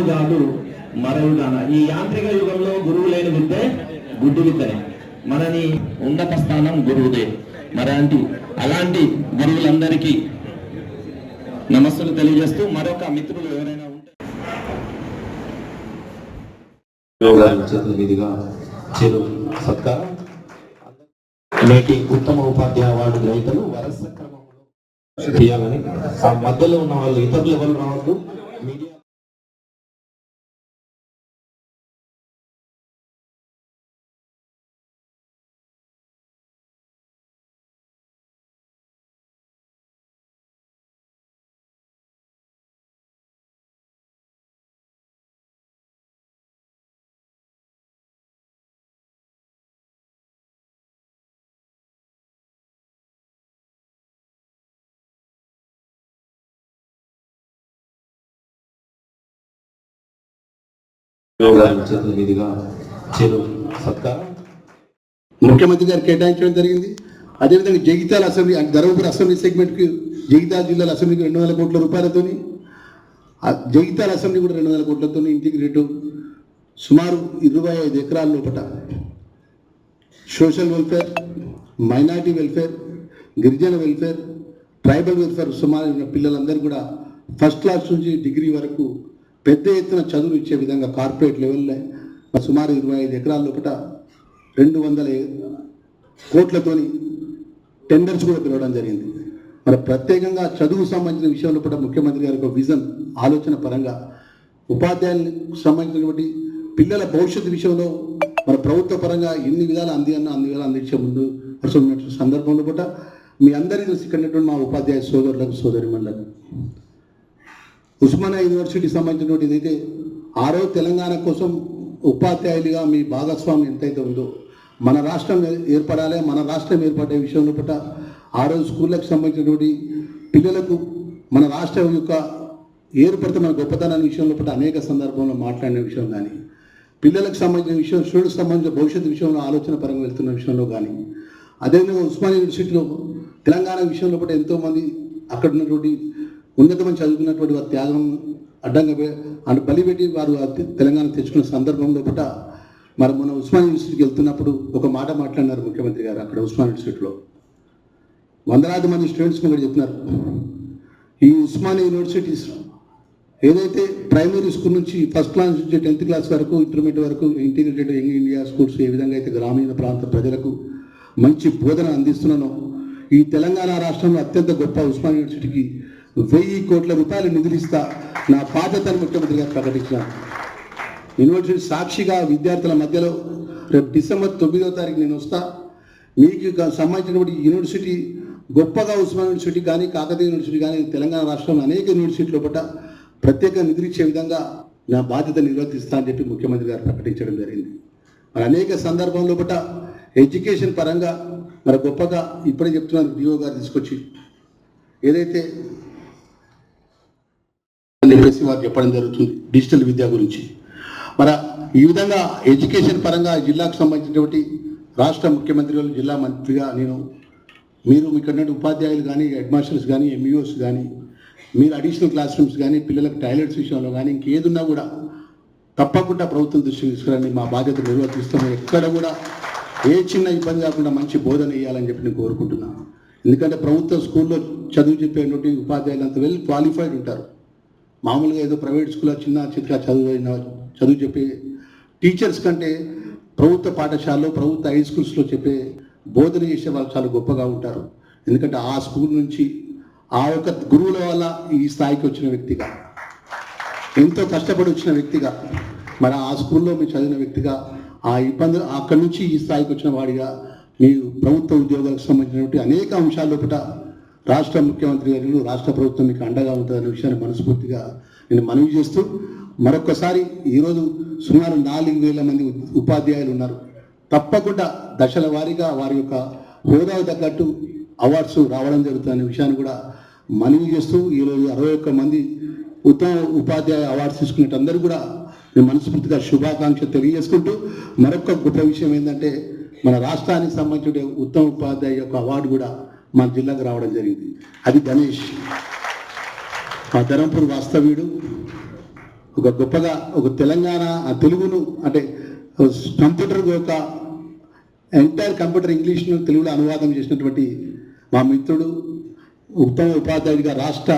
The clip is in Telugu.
గురువు కాదు మరవుగాన ఈ యాంత్రిక యుగంలో గురువు లేని విద్య గుడ్డు విద్యనే మనని ఉన్నత స్థానం గురువుదే. మరాంటి అలాంటి గురువులందరికీ నమస్సులు తెలియజేస్తూ మరొక మిత్రులు ఎవరైనా ఉంటే. నేటి ఉత్తమ ఉపాధ్యాయ అవార్డు గ్రహీతలు వరస క్రమంలో చేయాలని ఆ మధ్యలో ఉన్న వాళ్ళు ఇతరులు ఎవరు రావద్దు. మీదుగా సత్కారం. ముఖ్యమంత్రి గారు కేటాయించడం జరిగింది. అదేవిధంగా జగిత్యాల అసెంబ్లీ ధర్మపురి అసెంబ్లీ సెగ్మెంట్కి జగిత్యాల జిల్లాల అసెంబ్లీకి రెండు వేల కోట్ల రూపాయలతోని ఆ జగిత్యాల అసెంబ్లీ కూడా రెండు వేల కోట్లతో ఇంటిగ్రేటివ్ సుమారు ఇరవై ఐదు ఎకరాల లోపల సోషల్ వెల్ఫేర్ మైనారిటీ వెల్ఫేర్ గిరిజన వెల్ఫేర్ ట్రైబల్ వెల్ఫేర్ సుమారు పిల్లలందరూ కూడా ఫస్ట్ క్లాస్ నుంచి డిగ్రీ వరకు పెద్ద ఎత్తున చదువులు ఇచ్చే విధంగా కార్పొరేట్ లెవెల్లో సుమారు ఇరవై ఐదు ఎకరాల లోపల రెండు వందల కోట్లతోని టెండర్స్ కూడా పిలవడం జరిగింది. మరి ప్రత్యేకంగా చదువు సంబంధించిన విషయంలో కూడా ముఖ్యమంత్రి గారి ఒక విజన్ ఆలోచన పరంగా ఉపాధ్యాయులకు సంబంధించినటువంటి పిల్లల భవిష్యత్తు విషయంలో మన ప్రభుత్వ పరంగా ఎన్ని విధాలు అంది అన్న అన్ని విధాలు అందించే ముందు అసలు సందర్భంలో కూడా మీ అందరి దృష్టి కన్నటువంటి మా ఉపాధ్యాయ సోదరులకు సోదరిమణులకు ఉస్మానియా యూనివర్సిటీకి సంబంధించినటువంటి ఏదైతే ఆరో తెలంగాణ కోసం ఉపాధ్యాయులుగా మీ భాగస్వామ్యం ఎంతైతే ఉందో మన రాష్ట్రం ఏర్పడాలి మన రాష్ట్రం ఏర్పడే విషయంలో పట్ల ఆ రోజు స్కూళ్ళకి సంబంధించినటువంటి పిల్లలకు మన రాష్ట్రం యొక్క ఏర్పడితే మన గొప్పతనాన్ని విషయంలో పట్ల అనేక సందర్భంలో మాట్లాడిన విషయం కానీ పిల్లలకు సంబంధించిన విషయం స్టూడెంట్స్ సంబంధించిన భవిష్యత్తు విషయంలో ఆలోచన పరంగా వెళ్తున్న విషయంలో కానీ అదేవిధంగా ఉస్మానియా యూనివర్సిటీలో తెలంగాణ విషయంలో కూడా ఎంతోమంది అక్కడ ఉన్నటువంటి ఉన్నతమైన చదువుకున్నటువంటి వారి త్యాగం అడ్డంగా అంటే బలిపెట్టి వారు తెలంగాణ తెచ్చుకున్న సందర్భంలో కూడా మరి మొన్న ఉస్మాన్ యూనివర్సిటీకి వెళ్తున్నప్పుడు ఒక మాట మాట్లాడినారు ముఖ్యమంత్రి గారు అక్కడ ఉస్మాన్ యూనివర్సిటీలో. వందలాది మంది స్టూడెంట్స్ కూడా చెప్తున్నారు. ఈ ఉస్మాన్ యూనివర్సిటీస్ ఏదైతే ప్రైమరీ స్కూల్ నుంచి ఫస్ట్ క్లాస్ నుంచి టెన్త్ క్లాస్ వరకు ఇంటర్మీడియట్ వరకు ఇంటిగ్రేటెడ్ యంగ్ ఇండియా స్కూల్స్ ఏ విధంగా అయితే గ్రామీణ ప్రాంత ప్రజలకు మంచి బోధన అందిస్తున్నానో ఈ తెలంగాణ రాష్ట్రంలో అత్యంత గొప్ప ఉస్మాన్ యూనివర్సిటీకి వెయ్యి కోట్ల రూపాయలు నిధులిస్తా నా బాధ్యతను ముఖ్యమంత్రిగా గారు ప్రకటించినాను యూనివర్సిటీ సాక్షిగా విద్యార్థుల మధ్యలో రేపు డిసెంబర్ తొమ్మిదో తారీఖు నేను వస్తా. మీకు సంబంధించినటువంటి యూనివర్సిటీ గొప్పగా ఉస్మాన్ యూనివర్సిటీ కానీ కాకతీయ యూనివర్సిటీ కానీ తెలంగాణ రాష్ట్రంలో అనేక యూనివర్సిటీల లోపల ప్రత్యేక నిధులిచ్చే విధంగా నా బాధ్యత నిర్వర్తిస్తా అని చెప్పి ముఖ్యమంత్రి గారు ప్రకటించడం జరిగింది. మరి అనేక సందర్భంలో పట ఎడ్యుకేషన్ పరంగా మరి గొప్పగా ఇప్పుడే చెప్తున్నారు డిఓ గారు తీసుకొచ్చి. ఏదైతే అని చెప్పేసి వారు చెప్పడం జరుగుతుంది డిజిటల్ విద్య గురించి. మరి ఈ విధంగా ఎడ్యుకేషన్ పరంగా జిల్లాకు సంబంధించినటువంటి రాష్ట్ర ముఖ్యమంత్రి వాళ్ళు జిల్లా మంత్రిగా నేను మీరు ఇక్కడ ఉపాధ్యాయులు కానీ హెడ్ మాస్టర్స్ కానీ ఎంఈఓస్ కానీ మీరు అడిషనల్ క్లాస్ రూమ్స్ కానీ పిల్లలకు టాయిలెట్స్ విషయంలో కానీ ఇంకేదున్నా కూడా తప్పకుండా ప్రభుత్వం దృష్టికి తీసుకురండి. మా బాధ్యత నిర్వర్తిస్తాము ఎక్కడ కూడా ఏ చిన్న ఇబ్బంది కాకుండా మంచి బోధన ఇవ్వాలని చెప్పి నేను కోరుకుంటున్నాను. ఎందుకంటే ప్రభుత్వ స్కూల్లో చదువు చెప్పేటువంటి ఉపాధ్యాయులు అంత వెల్ క్వాలిఫైడ్ ఉంటారు. మామూలుగా ఏదో ప్రైవేట్ స్కూల్లో చిన్న చిత్కా చదువు చదువు చెప్పే టీచర్స్ కంటే ప్రభుత్వ పాఠశాలలో ప్రభుత్వ హై స్కూల్స్లో చెప్పే బోధన చేసే వాళ్ళు చాలా గొప్పగా ఉంటారు. ఎందుకంటే ఆ స్కూల్ నుంచి ఆ యొక్క గురువుల వల్ల ఈ స్థాయికి వచ్చిన వ్యక్తిగా ఎంతో కష్టపడి వచ్చిన వ్యక్తిగా మరి ఆ స్కూల్లో మీరు చదివిన వ్యక్తిగా ఆ ఇబ్బందులు అక్కడి నుంచి ఈ స్థాయికి వచ్చిన వాడిగా మీరు ప్రభుత్వ ఉద్యోగాలకు సంబంధించినటువంటి అనేక అంశాల లోపల రాష్ట్ర ముఖ్యమంత్రి గారు రాష్ట్ర ప్రభుత్వం మీకు అండగా ఉంటుందనే విషయాన్ని మనస్ఫూర్తిగా నేను మనవి చేస్తూ మరొకసారి ఈరోజు సుమారు నాలుగు వేల మంది ఉపాధ్యాయులు ఉన్నారు. తప్పకుండా దశల వారీగా వారి యొక్క హోదాకు తగ్గట్టు అవార్డ్స్ రావడం జరుగుతుందనే విషయాన్ని కూడా మనవి చేస్తూ ఈరోజు అరవై ఒక్క మంది ఉత్తమ ఉపాధ్యాయ అవార్డ్స్ తీసుకున్నట్టు కూడా నేను మనస్ఫూర్తిగా శుభాకాంక్ష తెలియజేసుకుంటూ మరొక గొప్ప విషయం ఏంటంటే మన రాష్ట్రానికి సంబంధించిన ఉత్తమ ఉపాధ్యాయ యొక్క అవార్డు కూడా మా జిల్లాకు రావడం జరిగింది. అది గణేష్. మా ధరంపూర్ వాస్తవ్యుడు ఒక గొప్పగా ఒక తెలంగాణ ఆ తెలుగును అంటే కంప్యూటర్ యొక్క ఎంటైర్ కంప్యూటర్ ఇంగ్లీష్ను తెలుగులో అనువాదం చేసినటువంటి మా మిత్రుడు ఉత్తమ ఉపాధ్యాయుడిగా రాష్ట్ర